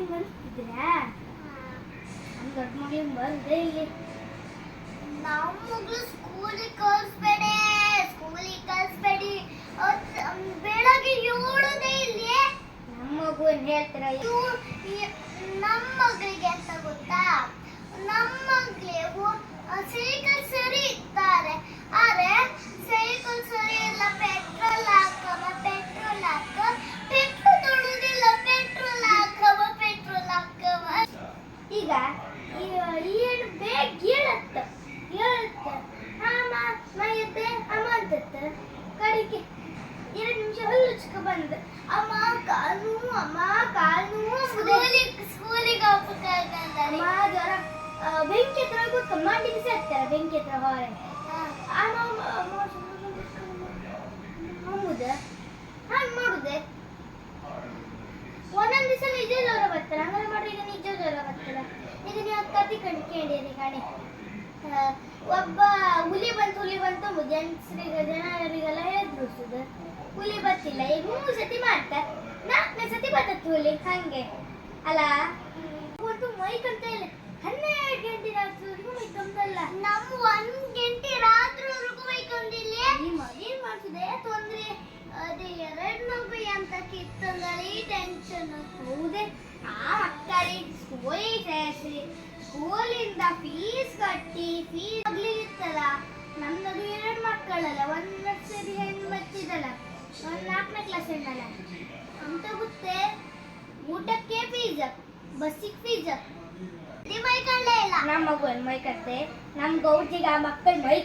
ಮಗಳಿಗೆ ಮನಸ್ತಿದ್ರೆ ನಮ್ಮ ದೊಡ್ಡ ಮಗಳಿಗೆ ಬಂದೆ ಇಲ್ಲಿ. ನಮ್ಮ ಮಗಳು ಸ್ಕೂಲಿಗೆ ಕಳಿಸ್ಬೇಡಿ ಸ್ಕೂಲಿಗೆ ಕಳಿಸ್ಬೇಡಿ. ಬೆಳಗ್ಗೆ ಏಳುದೇ ಇಲ್ಲಿ ನಮ್ಮ ಮಗು ಹೇಳ್ತಾರ ನಮ್ಮ ಮಗಳಿಗೆ ಈಗ ಈ ಏನು ಬೇಗ ಹೇಳತ್ತ ಏಳತ್ತ. ಅಮ್ಮ ಮೈಯತ್ತೆ ಅಮ್ಮ ಅಂತತ್ತ. ಕಡಿಕೆ ಎರಡು ನಿಮಿಷ ಹಲ್ಲುಚ್ಕ ಬಂದ ಅಮ್ಮ ಕಾಲು ಅಮ್ಮ ಕಾಲು ಸ್ಕೂಲಿಗೆ ಸ್ಕೂಲಿಗೆ ಅಮ್ಮ ಜ್ವರ. ಬೆಂಕಿ ಹತ್ರ ಗೊತ್ತ ಮಾಡಿ ಬಿಸಿ ಹಾಕ್ತಾರೆ ಬೆಂಕಿ ಹತ್ರ ಹೊರಗೆ. ಅಮ್ಮ ಹೌದ ಹಂಗ್ ಮಾಡುದೆ ಒಂದೊಂದ್ ದಿವಸ ನಿಜ ಜ್ವರ ಬರ್ತಾರೆ ಹಂಗಾರೆ ಮಾಡ್ರಿ ಈಗ ನಿಜ ಜ್ವರ ಬರ್ತಾರೆ ಈಗ ನೀವು ಕಡಿಕೆ ಕಂಡ್ಕೊಂಡಿರಿ ಕಣೆ. ಒಬ್ಬ ಹುಲಿ ಬಂತು ಹುಲಿ ಬಂತು ಜನ್ಸರಿಗೆ ಜನರಿಗೆಲ್ಲ ಹೆದ್ರಿಸುದು ಹುಲಿ ಬತ್ತಿಲ್ಲ ಈಗ ಮೂರು ಸತಿ ಮಾಡ್ತ. ನಾಲ್ಕನೇ ಸತಿ ಬರ್ತತ್ತು ಹುಲಿ. ಹಂಗೆ. ಅಲ್ಲ ಒಂದು ಮೈಕಂತ ಇಲ್ಲ ಹನ್ನೆರಡು ಗಂಟೆ ರಾತ್ರಿವರೆಗೂ ಮೈ ತಂದಲ್ಲ ನಮ್ಮ ಒಂದು ಗಂಟೆ ರಾತ್ರಿವರೆಗೂ ಬೈಕೊಂಡಿಲ್ಲ ಈ ಮಗೇನ್ ಮಾಡ್ತಿದೆ? ತೊಂದ್ರೆ? ಅದೇ ಎರಡು ಮಗು ಅಂತ ಕಿತ್ತಂದಲ್ಲಿ ಟೆನ್ಷನ್ ಹೌದೇ. ಆ ಮಕ್ಕಳಿಗೆ ಸ್ಕೂಲಿಗೆ ಸೇರಿಸಿ ಸ್ಕೂಲಿಂದ ಫೀಸ್ ಕಟ್ಟಿ ಫೀಸ್ ಇತ್ತಲ್ಲ. ನಮ್ಮದು ಎರಡು ಮಕ್ಕಳಲ್ಲ, ಒಂದು ನರ್ಸರಿ ಹೆಣ್ಣು ಬರ್ತಿದ್ದಲ್ಲ ಒಂದು ನಾಲ್ಕನೇ ಕ್ಲಾಸ್ ಹೆಣ್ಣಲ್ಲ ಅಂತ ಗೊತ್ತೇ? ಊಟಕ್ಕೆ ಫೀಸ್ ಬಸ್ಸಿಗೆ ಫೀಸ್ ಬೈಕೊಂಡೇ ಇಲ್ಲ. ನಮ್ಮ ಮಗು ಮೈ ನಮ್ಮ ಗೌಜಿಗೆ ಆ ಮಕ್ಕಳು ಮೈ